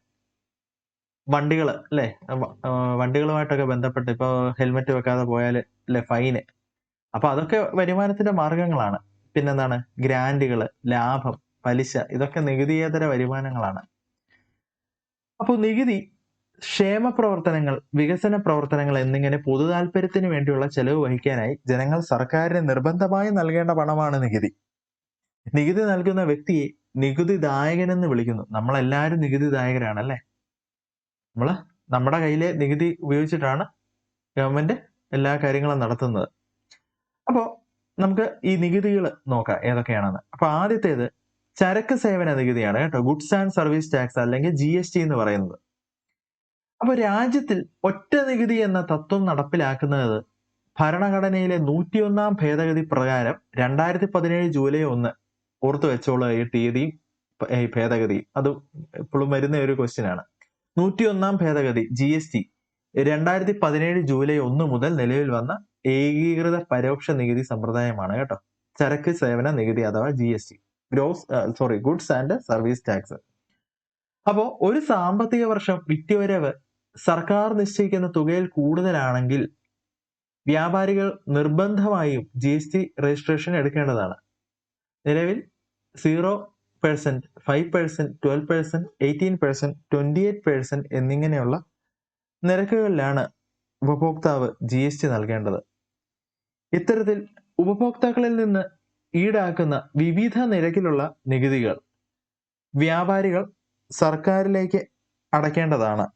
വണ്ടികൾ അല്ലെ? വണ്ടികളുമായിട്ടൊക്കെ ബന്ധപ്പെട്ട് ഇപ്പൊ ഹെൽമെറ്റ് വെക്കാതെ പോയാൽ അല്ലെ ഫൈന്. അപ്പൊ അതൊക്കെ വരുമാനത്തിന്റെ മാർഗങ്ങളാണ് പിന്നെന്താണ്? ഗ്രാൻഡുകൾ ലാഭം പലിശ ഇതൊക്കെ നികുതിയേതര വരുമാനങ്ങളാണ്. അപ്പോൾ നികുതി ക്ഷേമ പ്രവർത്തനങ്ങൾ വികസന പ്രവർത്തനങ്ങൾ എന്നിങ്ങനെ പൊതു താല്പര്യത്തിന് വേണ്ടിയുള്ള ചെലവ് വഹിക്കാനായി ജനങ്ങൾ സർക്കാരിന് നിർബന്ധമായി നൽകേണ്ട പണമാണ് നികുതി. നികുതി നൽകുന്ന വ്യക്തിയെ നികുതിദായകൻ എന്ന് വിളിക്കുന്നു. നമ്മളെല്ലാവരും നികുതിദായകരാണ് നമ്മൾ നമ്മുടെ കയ്യിലെ നികുതി ഉപയോഗിച്ചിട്ടാണ് ഗവൺമെന്റ് എല്ലാ കാര്യങ്ങളും നടത്തുന്നത്. അപ്പോൾ നമുക്ക് ഈ നികുതികൾ നോക്കാം ഏതൊക്കെയാണെന്ന്. അപ്പോൾ ആദ്യത്തേത് ചരക്ക് സേവന നികുതിയാണ് കേട്ടോ. ഗുഡ്സ് ആൻഡ് സർവീസ് ടാക്സ് അല്ലെങ്കിൽ ജി എസ് ടി എന്ന് പറയുന്നത്. അപ്പോൾ രാജ്യത്തിൽ ഒറ്റ നികുതി എന്ന തത്വം നടപ്പിലാക്കുന്നത് ഭരണഘടനയിലെ നൂറ്റിയൊന്നാം ഭേദഗതി പ്രകാരം രണ്ടായിരത്തി പതിനേഴ് ജൂലൈ ഒന്ന് ഓർത്തു വെച്ചോളൂ ഈ തീയതിയും ഈ ഭേദഗതിയും അത് ഇപ്പോഴും വരുന്ന ഒരു ക്വസ്റ്റ്യൻ ആണ്. നൂറ്റിയൊന്നാം ഭേദഗതി ജി എസ് ടി രണ്ടായിരത്തി പതിനേഴ് ജൂലൈ ഒന്ന് മുതൽ നിലവിൽ വന്ന ഏകീകൃത പരോക്ഷ നികുതി സമ്പ്രദായമാണ് കേട്ടോ. ചരക്ക് സേവന നികുതി അഥവാ G S T gross sorry goods and service tax അപ്പോ ഒരു സാമ്പത്തിക വർഷം വിറ്റുവരവ് സർക്കാർ നിശ്ചയിക്കുന്ന തുകയിൽ കൂടുതലാണെങ്കിൽ വ്യാപാരികൾ നിർബന്ധമായും ജി എസ് ടി രജിസ്ട്രേഷൻ എടുക്കേണ്ടതാണ്. നിലവിൽ zero percent five percent twelve percent eighteen percent twenty eight percent എന്നിങ്ങനെയുള്ള നിരക്കുകളിലാണ് ഉപഭോക്താവ് ജി എസ് ടി നൽകേണ്ടത്. ഇത്തരത്തിൽ ഉപഭോക്താക്കളിൽ നിന്ന് ഈടാക്കുന്ന വിവിധ നിരക്കിലുള്ള നികുതികൾ വ്യാപാരികൾ സർക്കാരിലേക്ക് അടയ്ക്കേണ്ടതാണ്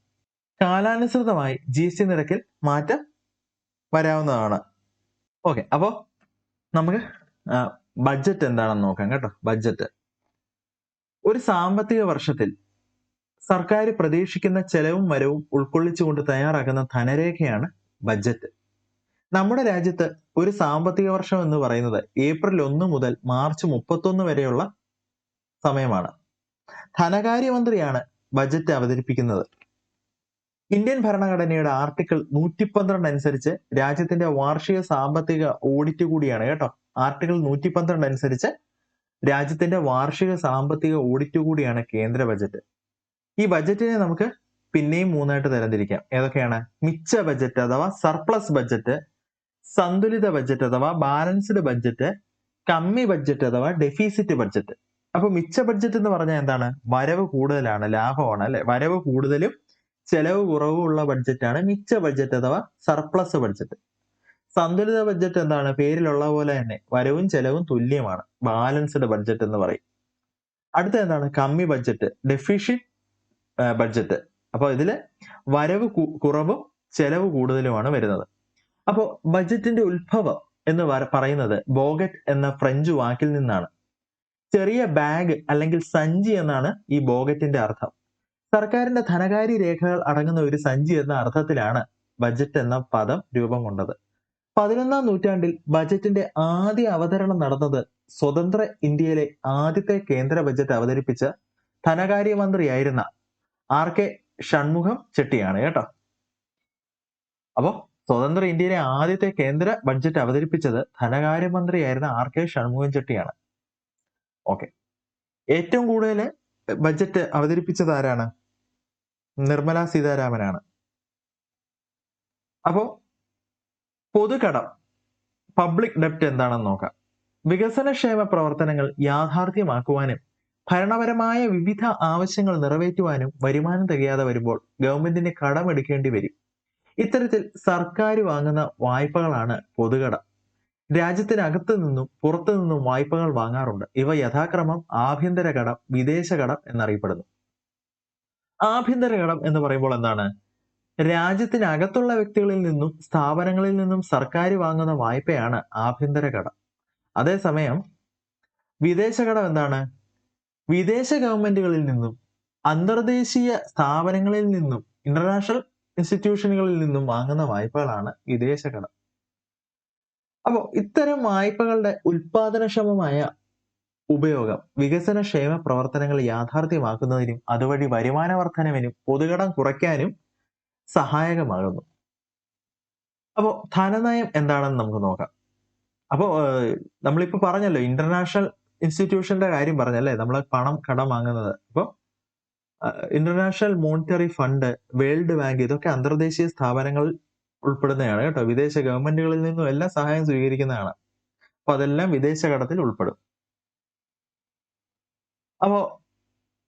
കാലാനുസൃതമായി ജി എസ് ടി നിരക്കിൽ മാറ്റം വരാവുന്നതാണ്. ഓക്കെ അപ്പോൾ നമുക്ക് ബഡ്ജറ്റ് എന്താണെന്ന് നോക്കാം കേട്ടോ. ബഡ്ജറ്റ് ഒരു സാമ്പത്തിക വർഷത്തിൽ സർക്കാർ പ്രതീക്ഷിക്കുന്ന ചെലവും വരവും ഉൾക്കൊള്ളിച്ചുകൊണ്ട് തയ്യാറാക്കുന്ന ധനരേഖയാണ് ബജറ്റ് നമ്മുടെ രാജ്യത്ത് ഒരു സാമ്പത്തിക വർഷം എന്ന് പറയുന്നത് ഏപ്രിൽ ഒന്ന് മുതൽ മാർച്ച് മുപ്പത്തൊന്ന് വരെയുള്ള സമയമാണ്. ധനകാര്യമന്ത്രിയാണ് ബജറ്റ് അവതരിപ്പിക്കുന്നത്. ഇന്ത്യൻ ഭരണഘടനയുടെ ആർട്ടിക്കിൾ നൂറ്റി പന്ത്രണ്ട് അനുസരിച്ച് രാജ്യത്തിന്റെ വാർഷിക സാമ്പത്തിക ഓഡിറ്റ് കൂടിയാണ് കേട്ടോ. ആർട്ടിക്കിൾ നൂറ്റി പന്ത്രണ്ട് അനുസരിച്ച് രാജ്യത്തിന്റെ വാർഷിക സാമ്പത്തിക ഓഡിറ്റ് കൂടിയാണ് കേന്ദ്ര ബജറ്റ് ഈ ബജറ്റിനെ നമുക്ക് പിന്നെയും മൂന്നായിട്ട് തരംതിരിക്കാം. ഏതൊക്കെയാണ്? മിച്ച ബജറ്റ് അഥവാ സർപ്ലസ് ബജറ്റ് സന്തുലിത ബജറ്റ് അഥവാ ബാലൻസ്ഡ് ബജറ്റ് കമ്മി ബഡ്ജറ്റ് അഥവാ ഡെഫിസിറ്റ് ബഡ്ജറ്റ് അപ്പൊ മിച്ച ബഡ്ജറ്റ് എന്ന് പറഞ്ഞാൽ എന്താണ്? വരവ് കൂടുതലാണ് ലാഭമാണ് അല്ലെ? വരവ് കൂടുതലും ചെലവ് കുറവുമുള്ള ബഡ്ജറ്റാണ് മിച്ച ബഡ്ജറ്റ് അഥവാ സർപ്ലസ് ബഡ്ജറ്റ് സന്തുലിത ബഡ്ജറ്റ് എന്താണ്? പേരിലുള്ള പോലെ തന്നെ വരവും ചെലവും തുല്യമാണ്. ബാലൻസ്ഡ് ബഡ്ജറ്റ് എന്ന് പറയും. അടുത്ത എന്താണ്? കമ്മി ബഡ്ജറ്റ് ഡെഫിഷ്യറ്റ് ബഡ്ജറ്റ് അപ്പോൾ ഇതിൽ വരവ് കുറവും ചെലവ് കൂടുതലുമാണ് വരുന്നത്. അപ്പോൾ ബഡ്ജറ്റിന്റെ ഉത്ഭവം എന്ന് പറയുന്നത് ബോഗറ്റ് എന്ന ഫ്രഞ്ച് വാക്കിൽ നിന്നാണ്. ചെറിയ ബാഗ് അല്ലെങ്കിൽ സഞ്ചി എന്നാണ് ഈ ബോഗറ്റിന്റെ അർത്ഥം. സർക്കാരിന്റെ ധനകാര്യ രേഖകൾ അടങ്ങുന്ന ഒരു സഞ്ചി എന്ന അർത്ഥത്തിലാണ് ബജറ്റ് എന്ന പദം രൂപം കൊണ്ടത്. പതിനൊന്നാം നൂറ്റാണ്ടിൽ ബജറ്റിന്റെ ആദ്യ അവതരണം നടന്നത് സ്വതന്ത്ര ഇന്ത്യയിലെ ആദ്യത്തെ കേന്ദ്ര ബജറ്റ് അവതരിപ്പിച്ച ധനകാര്യമന്ത്രിയായിരുന്ന ആർ കെ ഷൺമുഖം ചെട്ടിയാണ് കേട്ടോ. അപ്പോ സ്വതന്ത്ര ഇന്ത്യയിലെ ആദ്യത്തെ കേന്ദ്ര ബഡ്ജറ്റ് അവതരിപ്പിച്ചത് ധനകാര്യമന്ത്രിയായിരുന്ന ആർ കെ ഷൺമുഖം ചെട്ടിയാണ്. ഓക്കെ. ഏറ്റവും കൂടുതൽ ബഡ്ജറ്റ് അവതരിപ്പിച്ചത് ആരാണ്? നിർമ്മല സീതാരാമനാണ്. അപ്പോ പൊതുകടം പബ്ലിക് ഡെപ്റ്റ് എന്താണെന്ന് നോക്കാം. വികസനക്ഷേമ പ്രവർത്തനങ്ങൾ യാഥാർത്ഥ്യമാക്കുവാനും ഭരണപരമായ വിവിധ ആവശ്യങ്ങൾ നിറവേറ്റുവാനും വരുമാനം തികയാതെ വരുമ്പോൾ ഗവൺമെന്റിന് കടമെടുക്കേണ്ടി വരും. ഇത്തരത്തിൽ സർക്കാർ വാങ്ങുന്ന വായ്പകളാണ് പൊതുകടം. രാജ്യത്തിനകത്ത് നിന്നും പുറത്തു നിന്നും വായ്പകൾ വാങ്ങാറുണ്ട്. ഇവ യഥാക്രമം ആഭ്യന്തര കടം വിദേശ കടം എന്നറിയപ്പെടുന്നു. ആഭ്യന്തര കടം എന്ന് പറയുമ്പോൾ എന്താണ്? രാജ്യത്തിനകത്തുള്ള വ്യക്തികളിൽ നിന്നും സ്ഥാപനങ്ങളിൽ നിന്നും സർക്കാർ വാങ്ങുന്ന വായ്പയാണ് ആഭ്യന്തര കടം. അതേസമയം വിദേശ കടം എന്താണ്? വിദേശ ഗവൺമെന്റുകളിൽ നിന്നും അന്തർദേശീയ സ്ഥാപനങ്ങളിൽ നിന്നും ഇന്റർനാഷണൽ ഇൻസ്റ്റിറ്റ്യൂഷനുകളിൽ നിന്നും വാങ്ങുന്ന വായ്പകളാണ് വിദേശ കടം. അപ്പോൾ ഇത്തരം വായ്പകളുടെ ഉൽപാദനക്ഷമമായ ഉപയോഗം വികസനക്ഷേമ പ്രവർത്തനങ്ങൾ യാഥാർത്ഥ്യമാക്കുന്നതിനും അതുവഴി വരുമാന വർധനവിനും പൊതുകടം കുറയ്ക്കാനും സഹായകമാകുന്നു. അപ്പോൾ ധനനയം എന്താണെന്ന് നമുക്ക് നോക്കാം. അപ്പോൾ നമ്മളിപ്പോൾ പറഞ്ഞല്ലോ ഇന്റർനാഷണൽ ഇൻസ്റ്റിറ്റ്യൂഷന്റെ കാര്യം പറഞ്ഞല്ലേ? നമ്മൾ പണം കടം വാങ്ങുന്നത്. അപ്പോൾ international monetary fund world bank ഇതൊക്കെ അന്തർദേശീയ സ്ഥാപനങ്ങളിൽ ഉൾപ്പെടുന്നതാണ് കേട്ടോ. വിദേശ ഗവൺമെന്റുകളിൽ നിന്നും എല്ലാം സഹായം സ്വീകരിക്കുന്നതാണ്. അപ്പൊ അതെല്ലാം വിദേശ കടത്തിൽ ഉൾപ്പെടും. അപ്പോ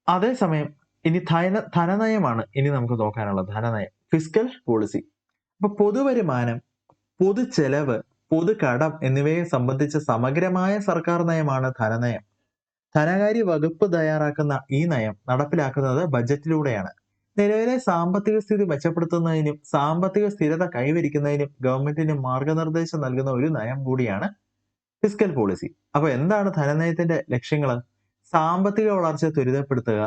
അതേസമയം ഇനി ധന ധനനയമാണ് ഇനി നമുക്ക് നോക്കാനുള്ളത്. ധനനയം. ഫിസ്ക്കൽ പോളിസി അപ്പൊ പൊതുവരുമാനം പൊതു ചെലവ് പൊതു കടം എന്നിവയെ സംബന്ധിച്ച സമഗ്രമായ സർക്കാർ നയമാണ് ധനനയം. ധനകാര്യ വകുപ്പ് തയ്യാറാക്കുന്ന ഈ നയം നടപ്പിലാക്കുന്നത് ബജറ്റിലൂടെയാണ്. നിലവിലെ സാമ്പത്തിക സ്ഥിതി മെച്ചപ്പെടുത്തുന്നതിനും സാമ്പത്തിക സ്ഥിരത കൈവരിക്കുന്നതിനും ഗവൺമെന്റിന് മാർഗനിർദ്ദേശം നൽകുന്ന ഒരു നയം കൂടിയാണ് ഫിസ്ക്കൽ പോളിസി അപ്പൊ എന്താണ് ധനനയത്തിന്റെ ലക്ഷ്യങ്ങൾ സാമ്പത്തിക വളർച്ച ത്വരിതപ്പെടുത്തുക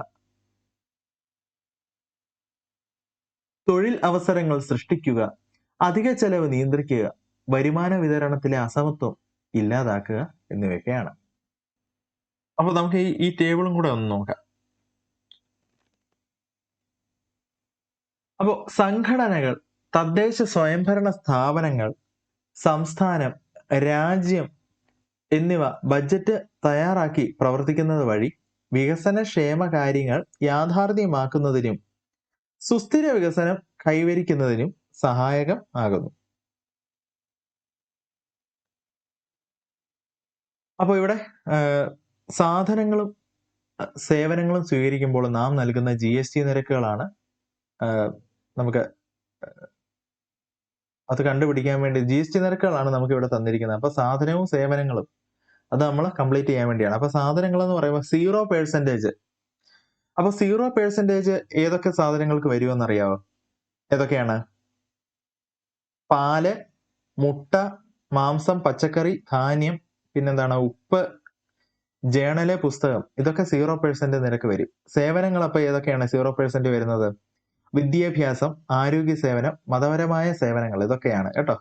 തൊഴിൽ അവസരങ്ങൾ സൃഷ്ടിക്കുക അധിക ചെലവ് നിയന്ത്രിക്കുക വരുമാന വിതരണത്തിലെ അസമത്വം ഇല്ലാതാക്കുക എന്നിവയൊക്കെയാണ്. അപ്പോൾ നമുക്ക് ഈ ഈ ടേബിളും കൂടെ ഒന്ന് നോക്കാം. അപ്പോൾ സംഘടനകൾ തദ്ദേശ സ്വയംഭരണ സ്ഥാപനങ്ങൾ സംസ്ഥാനം രാജ്യം എന്നിവ ബജറ്റ് തയ്യാറാക്കി പ്രവർത്തിക്കുന്നത് വഴി വികസന ക്ഷേമ കാര്യങ്ങൾ യാഥാർത്ഥ്യമാക്കുന്നതിനും സുസ്ഥിര വികസനം കൈവരിക്കുന്നതിനും സഹായകം ആകുന്നു. അപ്പോൾ ഇവിടെ സാധനങ്ങളും സേവനങ്ങളും സ്വീകരിക്കുമ്പോൾ നാം നൽകുന്ന ജി എസ് ടി നിരക്കുകളാണ് നമുക്ക് അത് കണ്ടുപിടിക്കാൻ വേണ്ടി ജി എസ് ടി നിരക്കുകളാണ് നമുക്ക് ഇവിടെ തന്നിരിക്കുന്നത്. അപ്പൊ സാധനവും സേവനങ്ങളും അത് നമ്മൾ കംപ്ലീറ്റ് ചെയ്യാൻ വേണ്ടിയാണ്. അപ്പൊ സാധനങ്ങൾ എന്ന് പറയുമ്പോൾ സീറോ പേഴ്സന്റേജ് അപ്പൊ സീറോ പേഴ്സന്റേജ് ഏതൊക്കെ സാധനങ്ങൾക്ക് വരുമെന്ന് അറിയാവോ ഏതൊക്കെയാണ്? പാൽ മുട്ട മാംസം പച്ചക്കറി ധാന്യം പിന്നെന്താണ് ഉപ്പ് ജേണൽ പുസ്തകം. ഇതൊക്കെ സീറോ പേഴ്സെന്റ് നിരക്ക് വരും. സേവനങ്ങൾ അപ്പൊ ഏതൊക്കെയാണ് സീറോ പേഴ്സെന്റ് വരുന്നത്? വിദ്യാഭ്യാസം ആരോഗ്യ സേവനം മതപരമായ സേവനങ്ങൾ ഇതൊക്കെയാണ് കേട്ടോ.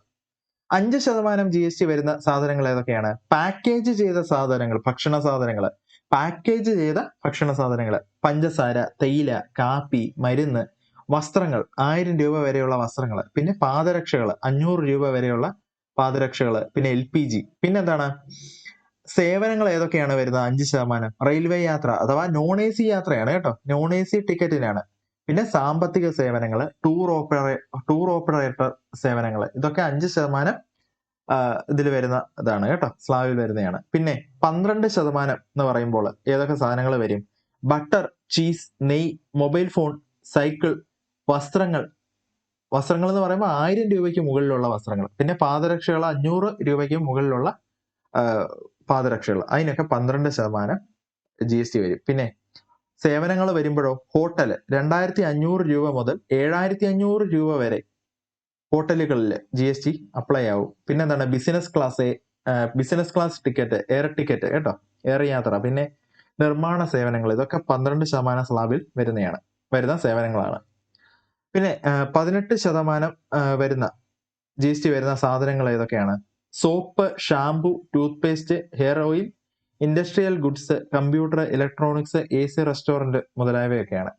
അഞ്ച് ശതമാനം ജി എസ് ടി വരുന്ന സാധനങ്ങൾ ഏതൊക്കെയാണ്? പാക്കേജ് ചെയ്ത സാധനങ്ങൾ ഭക്ഷണ സാധനങ്ങൾ. പാക്കേജ് ചെയ്ത ഭക്ഷണ സാധനങ്ങൾ പഞ്ചസാര തേയില കാപ്പി മരുന്ന് വസ്ത്രങ്ങൾ ആയിരം രൂപ വരെയുള്ള വസ്ത്രങ്ങൾ പിന്നെ പാദരക്ഷകൾ അഞ്ഞൂറ് രൂപ വരെയുള്ള പാദരക്ഷകൾ പിന്നെ എൽ പി ജി. പിന്നെന്താണ്? സേവനങ്ങൾ ഏതൊക്കെയാണ് വരുന്നത്? അഞ്ച് ശതമാനം. റെയിൽവേ യാത്ര അഥവാ നോൺ എ സി യാത്രയാണ് കേട്ടോ. നോൺ എ സി ടിക്കറ്റിനാണ്. പിന്നെ സാമ്പത്തിക സേവനങ്ങൾ ടൂർ ഓപ്പറേ ടൂർ ഓപ്പറേറ്റർ സേവനങ്ങൾ ഇതൊക്കെ അഞ്ച് ശതമാനം ഇതിൽ വരുന്ന ഇതാണ് കേട്ടോ സ്ലാവിൽ വരുന്നതാണ് പിന്നെ പന്ത്രണ്ട് ശതമാനം എന്ന് പറയുമ്പോൾ ഏതൊക്കെ സാധനങ്ങൾ വരും? ബട്ടർ ചീസ് നെയ് മൊബൈൽ ഫോൺ സൈക്കിൾ വസ്ത്രങ്ങൾ. വസ്ത്രങ്ങൾ എന്ന് പറയുമ്പോൾ ആയിരം രൂപയ്ക്ക് മുകളിലുള്ള വസ്ത്രങ്ങൾ. പിന്നെ പാദരക്ഷകൾ അഞ്ഞൂറ് രൂപയ്ക്ക് മുകളിലുള്ള പാദരക്ഷകൾ. അതിനൊക്കെ പന്ത്രണ്ട് ശതമാനം ജി എസ് ടി വരും. പിന്നെ സേവനങ്ങൾ വരുമ്പോഴോ? ഹോട്ടൽ രണ്ടായിരത്തി അഞ്ഞൂറ് രൂപ മുതൽ ഏഴായിരത്തി അഞ്ഞൂറ് രൂപ വരെ ഹോട്ടലുകളിൽ ജി എസ് ടി അപ്ലൈ ആവും. പിന്നെ എന്താണ് business class business class ticket air ticket കേട്ടോ? എയർ യാത്ര. പിന്നെ നിർമ്മാണ സേവനങ്ങൾ. ഇതൊക്കെ പന്ത്രണ്ട് ശതമാനം സ്ലാബിൽ വരുന്നതാണ് വരുന്ന സേവനങ്ങളാണ്. പിന്നെ പതിനെട്ട് ശതമാനം വരുന്ന ജി എസ് ടി വരുന്ന സാധനങ്ങൾ ഏതൊക്കെയാണ്? Soap shampoo toothpaste hair oil industrial goods computer electronics A C restaurant മുതലായവയൊക്കെയാണ്.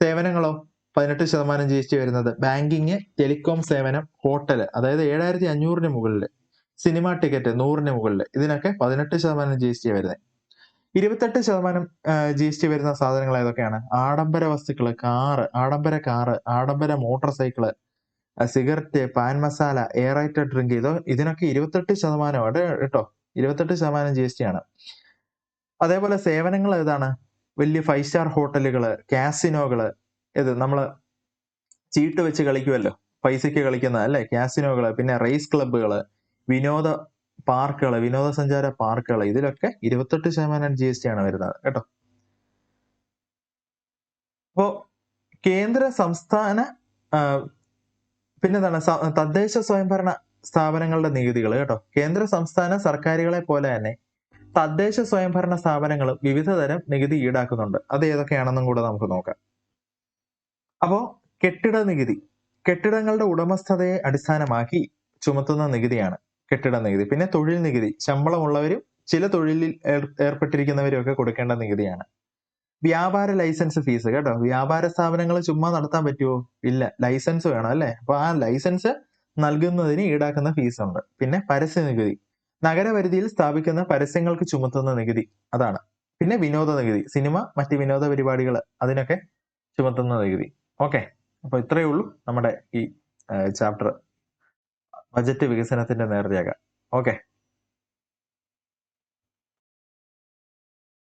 സേവനങ്ങളോ? പതിനെട്ട് ശതമാനം ജി എസ് ടി വരുന്നത്. ബാങ്കിങ് ടെലികോം സേവനം ഹോട്ടൽ അതായത് ഏഴായിരത്തി അഞ്ഞൂറിന് മുകളിൽ സിനിമ ടിക്കറ്റ് നൂറിന് മുകളിൽ ഇതിനൊക്കെ പതിനെട്ട് ശതമാനം ജി എസ് ടി വരുന്നത് ഇരുപത്തെട്ട് ശതമാനം ജി എസ് ടി വരുന്ന സാധനങ്ങൾ ഏതൊക്കെയാണ്? ആഡംബര വസ്തുക്കൾ കാറ് ആഡംബര കാറ് ആഡംബര motorcycle cigarette paan masala aerated drink ഇതോ ഇതിനൊക്കെ ഇരുപത്തെട്ട് ശതമാനമാണ് കേട്ടോ. ഇരുപത്തെട്ട് ശതമാനം ജി എസ് ടി ആണ്. അതേപോലെ സേവനങ്ങൾ ഏതാണ്? വലിയ ഫൈവ് സ്റ്റാർ ഹോട്ടലുകൾ കാസിനോകൾ ഇത് നമ്മൾ ചീട്ട് വെച്ച് കളിക്കുമല്ലോ പൈസയ്ക്ക് കളിക്കുന്ന അല്ലെ? കാസിനോകൾ പിന്നെ റേസ് ക്ലബ്ബുകൾ വിനോദ പാർക്കുകൾ വിനോദസഞ്ചാര പാർക്കുകൾ ഇതിലൊക്കെ ഇരുപത്തെട്ട് ശതമാനം ജി എസ് ടി ആണ് വരുന്നത്. കേട്ടോ? അപ്പോ കേന്ദ്ര സംസ്ഥാന പിന്നെന്താണ്? തദ്ദേശ സ്വയംഭരണ സ്ഥാപനങ്ങളുടെ നികുതികൾ കേട്ടോ? കേന്ദ്ര സംസ്ഥാന സർക്കാരുകളെ പോലെ തന്നെ തദ്ദേശ സ്വയംഭരണ സ്ഥാപനങ്ങളും വിവിധ തരം നികുതി ഈടാക്കുന്നുണ്ട്. അത് ഏതൊക്കെയാണെന്നും കൂടെ നമുക്ക് നോക്കാം. അപ്പോ കെട്ടിട നികുതി. കെട്ടിടങ്ങളുടെ ഉടമസ്ഥതയെ അടിസ്ഥാനമാക്കി ചുമത്തുന്ന നികുതിയാണ് കെട്ടിട നികുതി. പിന്നെ തൊഴിൽ നികുതി. ശമ്പളമുള്ളവരും ചില തൊഴിലിൽ ഏർ- ഏർപ്പെട്ടിരിക്കുന്നവരും ഒക്കെ കൊടുക്കേണ്ട നികുതിയാണ്. വ്യാപാര ലൈസൻസ് ഫീസ് കേട്ടോ. വ്യാപാര സ്ഥാപനങ്ങൾ ചുമ്മാ നടത്താൻ പറ്റുമോ ഇല്ല. ലൈസൻസ് വേണം അല്ലേ? അപ്പൊ ആ ലൈസൻസ് നൽകുന്നതിന് ഈടാക്കുന്ന ഫീസ് ഉണ്ട് പിന്നെ പരസ്യ നികുതി. നഗരപരിധിയിൽ സ്ഥാപിക്കുന്ന പരസ്യങ്ങൾക്ക് ചുമത്തുന്ന നികുതി അതാണ്. പിന്നെ വിനോദ നികുതി. സിനിമ മറ്റ് വിനോദ പരിപാടികൾ അതിനൊക്കെ ചുമത്തുന്ന നികുതി. ഓക്കെ. അപ്പൊ ഇത്രയേ ഉള്ളൂ നമ്മുടെ ഈ ചാപ്റ്റർ. ബജറ്റ് വികസനത്തിന്റെ നേർരേഖ. ഓക്കെ.